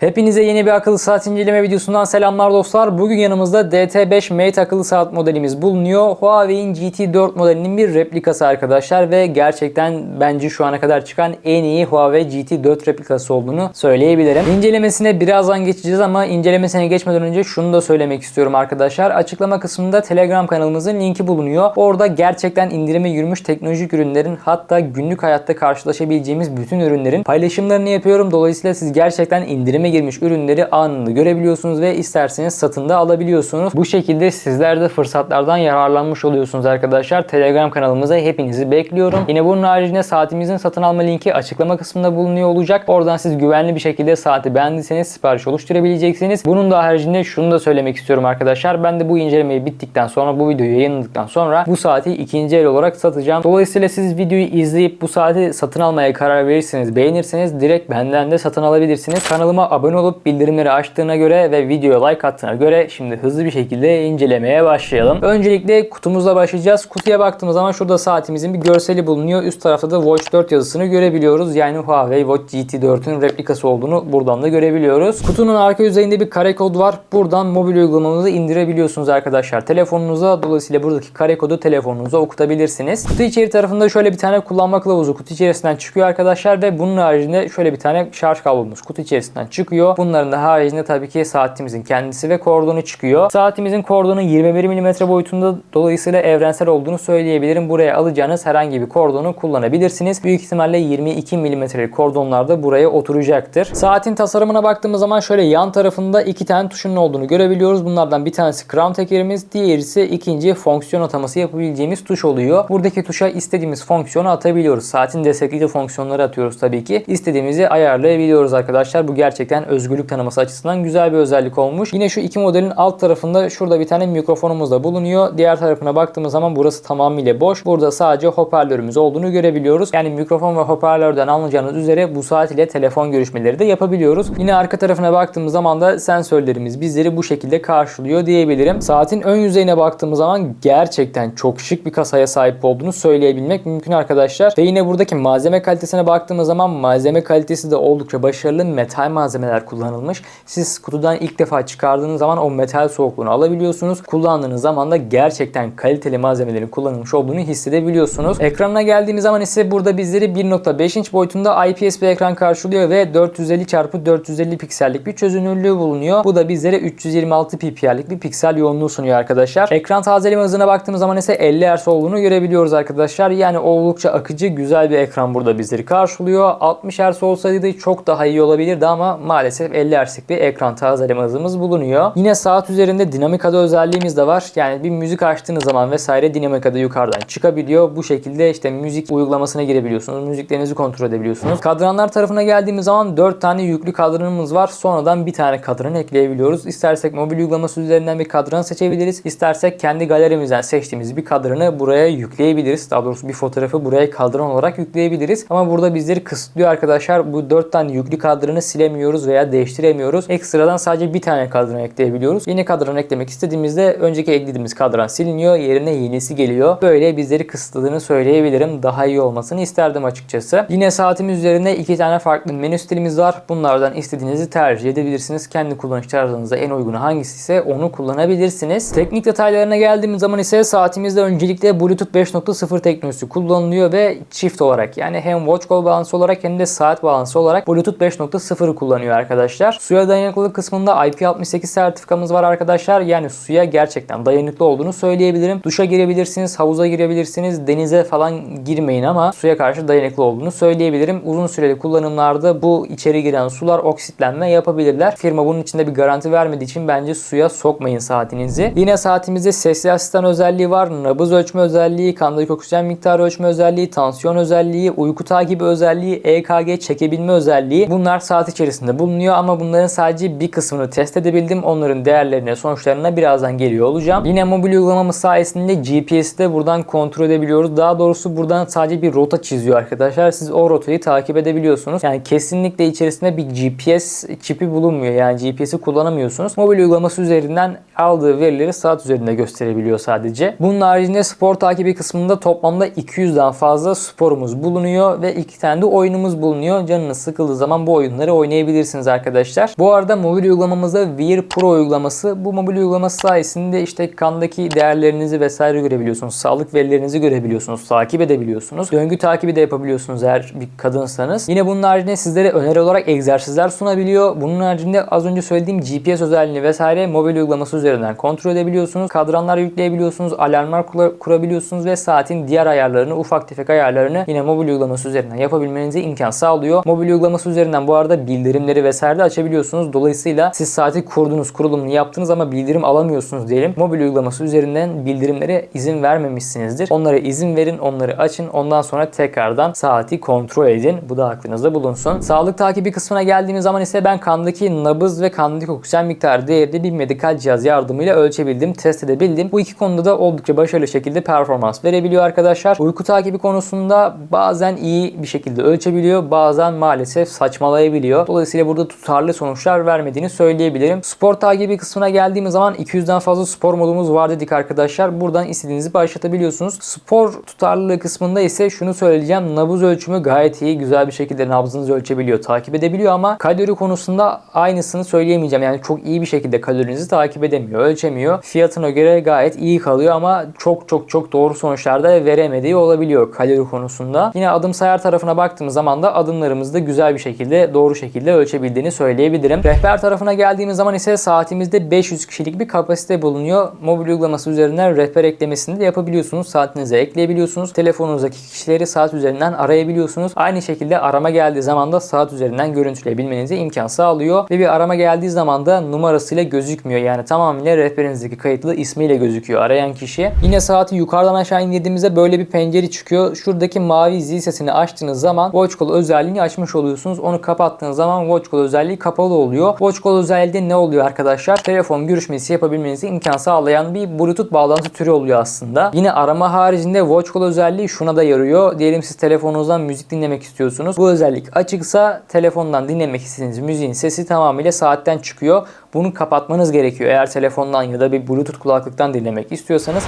Hepinize yeni bir akıllı saat inceleme videosundan selamlar dostlar. Bugün yanımızda DT5 Mate akıllı saat modelimiz bulunuyor. Huawei'in GT4 modelinin bir replikası arkadaşlar ve gerçekten bence şu ana kadar çıkan en iyi Huawei GT4 replikası olduğunu söyleyebilirim. İncelemesine birazdan geçeceğiz ama incelemesine geçmeden önce şunu da söylemek istiyorum arkadaşlar. Açıklama kısmında Telegram kanalımızın linki bulunuyor. Orada gerçekten indirime yürümüş teknolojik ürünlerin hatta günlük hayatta karşılaşabileceğimiz bütün ürünlerin paylaşımlarını yapıyorum. Dolayısıyla siz gerçekten indirime girmiş ürünleri anında görebiliyorsunuz ve isterseniz satın da alabiliyorsunuz. Bu şekilde sizler de fırsatlardan yararlanmış oluyorsunuz arkadaşlar. Telegram kanalımıza hepinizi bekliyorum. Yine bunun haricinde saatimizin satın alma linki açıklama kısmında bulunuyor olacak. Oradan siz güvenli bir şekilde saati beğendiyseniz sipariş oluşturabileceksiniz. Bunun da haricinde şunu da söylemek istiyorum arkadaşlar. Ben de bu incelemeyi bittikten sonra bu videoyu yayınladıktan sonra bu saati ikinci el olarak satacağım. Dolayısıyla siz videoyu izleyip bu saati satın almaya karar verirseniz, beğenirseniz direkt benden de satın alabilirsiniz. Kanalıma abone olup bildirimleri açtığına göre ve videoya like attığına göre şimdi hızlı bir şekilde incelemeye başlayalım. Öncelikle kutumuzla başlayacağız. Kutuya baktığımız zaman şurada saatimizin bir görseli bulunuyor. Üst tarafta da Watch 4 yazısını görebiliyoruz. Yani Huawei Watch GT4'ün replikası olduğunu buradan da görebiliyoruz. Kutunun arka yüzeyinde bir kare kod var. Buradan mobil uygulamamızı indirebiliyorsunuz arkadaşlar telefonunuza. Dolayısıyla buradaki kare kodu telefonunuza okutabilirsiniz. Kutu içeri tarafında şöyle bir tane kullanma kılavuzu kutu içerisinden çıkıyor arkadaşlar ve bunun haricinde şöyle bir tane şarj kablomuz kutu içerisinden çıkıyor. Bunların da haricinde tabii ki saatimizin kendisi ve kordonu çıkıyor. Saatimizin kordonu 21 mm boyutunda dolayısıyla evrensel olduğunu söyleyebilirim. Buraya alacağınız herhangi bir kordonu kullanabilirsiniz. Büyük ihtimalle 22 mm'lik kordonlar da buraya oturacaktır. Saatin tasarımına baktığımız zaman şöyle yan tarafında iki tane tuşunun olduğunu görebiliyoruz. Bunlardan bir tanesi crown tekerimiz, diğeri ise ikinci fonksiyon ataması yapabileceğimiz tuş oluyor. Buradaki tuşa istediğimiz fonksiyonu atabiliyoruz. Saatin destekleyici fonksiyonları atıyoruz tabii ki. İstediğimizi ayarlayabiliyoruz arkadaşlar. Bu gerçekten özgürlük tanıması açısından güzel bir özellik olmuş. Yine şu iki modelin alt tarafında şurada bir tane mikrofonumuz da bulunuyor. Diğer tarafına baktığımız zaman burası tamamıyla boş. Burada sadece hoparlörümüz olduğunu görebiliyoruz. Yani mikrofon ve hoparlörden anlayacağınız üzere bu saat ile telefon görüşmeleri de yapabiliyoruz. Yine arka tarafına baktığımız zaman da sensörlerimiz bizleri bu şekilde karşılıyor diyebilirim. Saatin ön yüzeyine baktığımız zaman gerçekten çok şık bir kasaya sahip olduğunu söyleyebilmek mümkün arkadaşlar. Ve yine buradaki malzeme kalitesine baktığımız zaman malzeme kalitesi de oldukça başarılı metal malzemeler kullanılmış. Siz kutudan ilk defa çıkardığınız zaman o metal soğukluğunu alabiliyorsunuz. Kullandığınız zaman da gerçekten kaliteli malzemelerin kullanılmış olduğunu hissedebiliyorsunuz. Ekranına geldiğimiz zaman ise burada bizleri 1.5 inç boyutunda IPS bir ekran karşılıyor ve 450 x 450 piksellik bir çözünürlüğü bulunuyor. Bu da bizlere 326 ppi'lik bir piksel yoğunluğu sunuyor arkadaşlar. Ekran tazeleme hızına baktığımız zaman ise 50 Hz olduğunu görebiliyoruz arkadaşlar. Yani oldukça akıcı güzel bir ekran burada bizleri karşılıyor. 60 Hz olsaydı çok daha iyi olabilirdi ama maalesef 50 Hz'lik bir ekran tazeleme hızımız bulunuyor. Yine saat üzerinde dinamikada özelliğimiz de var. Yani bir müzik açtığınız zaman vesaire dinamikada yukarıdan çıkabiliyor. Bu şekilde işte müzik uygulamasına girebiliyorsunuz. Müziklerinizi kontrol edebiliyorsunuz. Kadranlar tarafına geldiğimiz zaman 4 tane yüklü kadranımız var. Sonradan bir tane kadran ekleyebiliyoruz. İstersek mobil uygulaması üzerinden bir kadran seçebiliriz. İstersek kendi galerimizden seçtiğimiz bir kadranı buraya yükleyebiliriz. Daha doğrusu bir fotoğrafı buraya kadran olarak yükleyebiliriz. Ama burada bizleri kısıtlıyor arkadaşlar. Bu 4 tane yüklü kadranı silemiyoruz veya değiştiremiyoruz. Ekstradan sadece bir tane kadran ekleyebiliyoruz. Yeni kadran eklemek istediğimizde önceki eklediğimiz kadran siliniyor. Yerine yenisi geliyor. Böyle bizleri kısıtladığını söyleyebilirim. Daha iyi olmasını isterdim açıkçası. Yine saatimiz üzerinde iki tane farklı menü stilimiz var. Bunlardan istediğinizi tercih edebilirsiniz. Kendi kullanış tarzınıza en uygunu hangisi ise onu kullanabilirsiniz. Teknik detaylarına geldiğimiz zaman ise saatimizde öncelikle Bluetooth 5.0 teknolojisi kullanılıyor ve çift olarak yani hem watch call bağlantısı olarak hem de saat bağlantısı olarak Bluetooth 5.0'ı kullanıyor arkadaşlar. Suya dayanıklılık kısmında IP68 sertifikamız var arkadaşlar. Yani suya gerçekten dayanıklı olduğunu söyleyebilirim. Duşa girebilirsiniz, havuza girebilirsiniz, denize falan girmeyin ama suya karşı dayanıklı olduğunu söyleyebilirim. Uzun süreli kullanımlarda bu içeri giren sular oksitlenme yapabilirler. Firma bunun içinde bir garanti vermediği için bence suya sokmayın saatinizi. Yine saatimizde sesli asistan özelliği var, nabız ölçme özelliği, kandaki oksijen miktarı ölçme özelliği, tansiyon özelliği, uyku takibi özelliği, EKG çekebilme özelliği. Bunlar saat içerisinde bulunuyor ama bunların sadece bir kısmını test edebildim. Onların değerlerine, sonuçlarına birazdan geliyor olacağım. Yine mobil uygulamamız sayesinde GPS'i de buradan kontrol edebiliyoruz. Daha doğrusu buradan sadece bir rota çiziyor arkadaşlar. Siz o rotayı takip edebiliyorsunuz. Yani kesinlikle içerisinde bir GPS çipi bulunmuyor. Yani GPS'i kullanamıyorsunuz. Mobil uygulaması üzerinden aldığı verileri saat üzerinde gösterebiliyor sadece. Bunun haricinde spor takibi kısmında toplamda 200'den fazla sporumuz bulunuyor ve iki tane de oyunumuz bulunuyor. Canınız sıkıldığı zaman bu oyunları oynayabilirsiniz kullanabilirsiniz arkadaşlar. Bu arada mobil uygulamamızda Wear Pro uygulaması. Bu mobil uygulaması sayesinde işte kandaki değerlerinizi vesaire görebiliyorsunuz. Sağlık verilerinizi görebiliyorsunuz. Takip edebiliyorsunuz. Döngü takibi de yapabiliyorsunuz eğer bir kadınsanız. Yine bunun haricinde sizlere öneri olarak egzersizler sunabiliyor. Bunun haricinde az önce söylediğim GPS özelliğini vesaire mobil uygulaması üzerinden kontrol edebiliyorsunuz. Kadranlar yükleyebiliyorsunuz. Alarmlar kura- kurabiliyorsunuz ve saatin diğer ayarlarını, ufak tefek ayarlarını yine mobil uygulaması üzerinden yapabilmenize imkan sağlıyor. Mobil uygulaması üzerinden bu arada bildirimleri vesaire de açabiliyorsunuz. Dolayısıyla siz saati kurdunuz, kurulumunu yaptınız ama bildirim alamıyorsunuz diyelim. Mobil uygulaması üzerinden bildirimlere izin vermemişsinizdir. Onlara izin verin, onları açın. Ondan sonra tekrardan saati kontrol edin. Bu da aklınızda bulunsun. Sağlık takibi kısmına geldiğimiz zaman ise ben kandaki nabız ve kandaki oksijen miktarı değerini bir medikal cihaz yardımıyla ölçebildim, test edebildim. Bu iki konuda da oldukça başarılı şekilde performans verebiliyor arkadaşlar. Uyku takibi konusunda bazen iyi bir şekilde ölçebiliyor, bazen maalesef saçmalayabiliyor. Dolayısıyla burada tutarlı sonuçlar vermediğini söyleyebilirim. Spor takibi kısmına geldiğimiz zaman 200'den fazla spor modumuz var dedik arkadaşlar. Buradan istediğinizi başlatabiliyorsunuz. Spor tutarlılığı kısmında ise şunu söyleyeceğim. Nabız ölçümü gayet iyi. Güzel bir şekilde nabzınızı ölçebiliyor, takip edebiliyor ama kalori konusunda aynısını söyleyemeyeceğim. Yani çok iyi bir şekilde kalorinizi takip edemiyor, ölçemiyor. Fiyatına göre gayet iyi kalıyor ama çok çok çok doğru sonuçlar da veremediği olabiliyor kalori konusunda. Yine adım sayar tarafına baktığımız zaman da adımlarımızı da güzel bir şekilde, doğru şekilde ölçebildiğini söyleyebilirim. Rehber tarafına geldiğimiz zaman ise saatimizde 500 kişilik bir kapasite bulunuyor. Mobil uygulaması üzerinden rehber eklemesini de yapabiliyorsunuz. Saatinize ekleyebiliyorsunuz. Telefonunuzdaki kişileri saat üzerinden arayabiliyorsunuz. Aynı şekilde arama geldiği zaman da saat üzerinden görüntüleyebilmenize imkan sağlıyor. Ve bir arama geldiği zaman da numarasıyla gözükmüyor. Yani tamamıyla rehberinizdeki kayıtlı ismiyle gözüküyor arayan kişi. Yine saati yukarıdan aşağı indirdiğimizde böyle bir pencere çıkıyor. Şuradaki mavi zil sesini açtığınız zaman Watch Call özelliğini açmış oluyorsunuz. Onu kapattığınız zaman Watch Call özelliği kapalı oluyor. Watch Call özelliğinde ne oluyor arkadaşlar? Telefon görüşmesi yapabilmenize imkan sağlayan bir Bluetooth bağlantı türü oluyor aslında. Yine arama haricinde Watch Call özelliği şuna da yarıyor. Diyelim siz telefonunuzdan müzik dinlemek istiyorsunuz. Bu özellik açıksa telefondan dinlemek istediğiniz müziğin sesi tamamıyla saatten çıkıyor. Bunu kapatmanız gerekiyor. Eğer telefondan ya da bir Bluetooth kulaklıktan dinlemek istiyorsanız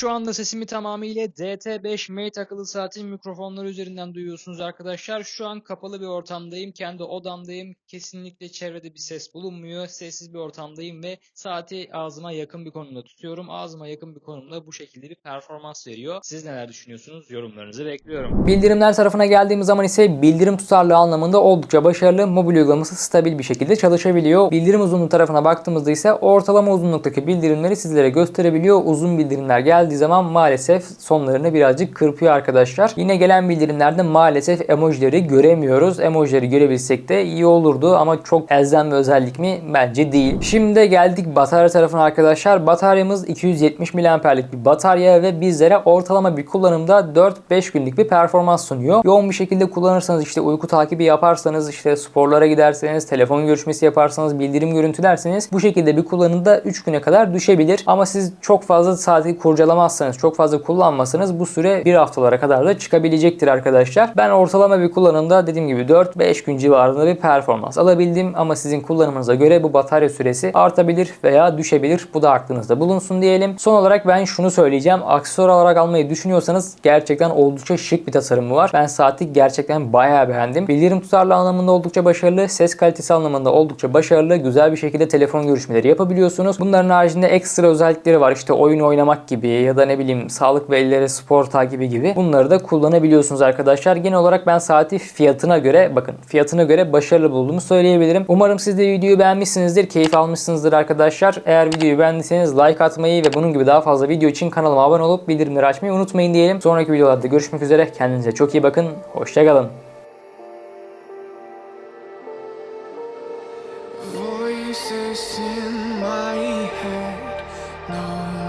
şu anda sesimi tamamıyla DT5 Mate akıllı saatin mikrofonları üzerinden duyuyorsunuz arkadaşlar. Şu an kapalı bir ortamdayım. Kendi odamdayım. Kesinlikle çevrede bir ses bulunmuyor. Sessiz bir ortamdayım ve saati ağzıma yakın bir konumda tutuyorum. Ağzıma yakın bir konumda bu şekilde bir performans veriyor. Siz neler düşünüyorsunuz? Yorumlarınızı bekliyorum. Bildirimler tarafına geldiğimiz zaman ise bildirim tutarlığı anlamında oldukça başarılı. Mobil uygulaması stabil bir şekilde çalışabiliyor. Bildirim uzunluğu tarafına baktığımızda ise ortalama uzunluktaki bildirimleri sizlere gösterebiliyor. Uzun bildirimler geldiği zaman maalesef sonlarını birazcık kırpıyor arkadaşlar. Yine gelen bildirimlerde maalesef emojileri göremiyoruz. Emojileri görebilsek de iyi olurdu ama çok elzem bir özellik mi? Bence değil. Şimdi geldik batarya tarafına arkadaşlar. Bataryamız 270 mAh'lik bir batarya ve bizlere ortalama bir kullanımda 4-5 günlük bir performans sunuyor. Yoğun bir şekilde kullanırsanız işte uyku takibi yaparsanız işte sporlara giderseniz, telefon görüşmesi yaparsanız, bildirim görüntülerseniz bu şekilde bir kullanımda 3 güne kadar düşebilir. Ama siz çok fazla saati kurcalamazsanız, çok fazla kullanmasanız bu süre bir haftalara kadar da çıkabilecektir arkadaşlar. Ben ortalama bir kullanımda dediğim gibi 4-5 gün civarında bir performans alabildim ama sizin kullanımınıza göre bu batarya süresi artabilir veya düşebilir. Bu da aklınızda bulunsun diyelim. Son olarak ben şunu söyleyeceğim. Aksesuar olarak almayı düşünüyorsanız gerçekten oldukça şık bir tasarımı var. Ben saati gerçekten bayağı beğendim. Bildirim tutarlı anlamında oldukça başarılı. Ses kalitesi anlamında oldukça başarılı. Güzel bir şekilde telefon görüşmeleri yapabiliyorsunuz. Bunların haricinde ekstra özellikleri var. İşte oyun oynamak gibi ya da ne bileyim sağlık verileri, spor takibi gibi bunları da kullanabiliyorsunuz arkadaşlar. Genel olarak ben saati fiyatına göre bakın fiyatına göre başarılı bulduğumu söyleyebilirim. Umarım siz de videoyu beğenmişsinizdir, keyif almışsınızdır arkadaşlar. Eğer videoyu beğendiyseniz like atmayı ve bunun gibi daha fazla video için kanalıma abone olup bildirimleri açmayı unutmayın diyelim. Sonraki videolarda görüşmek üzere. Kendinize çok iyi bakın. Hoşçakalın. voices in my head. No.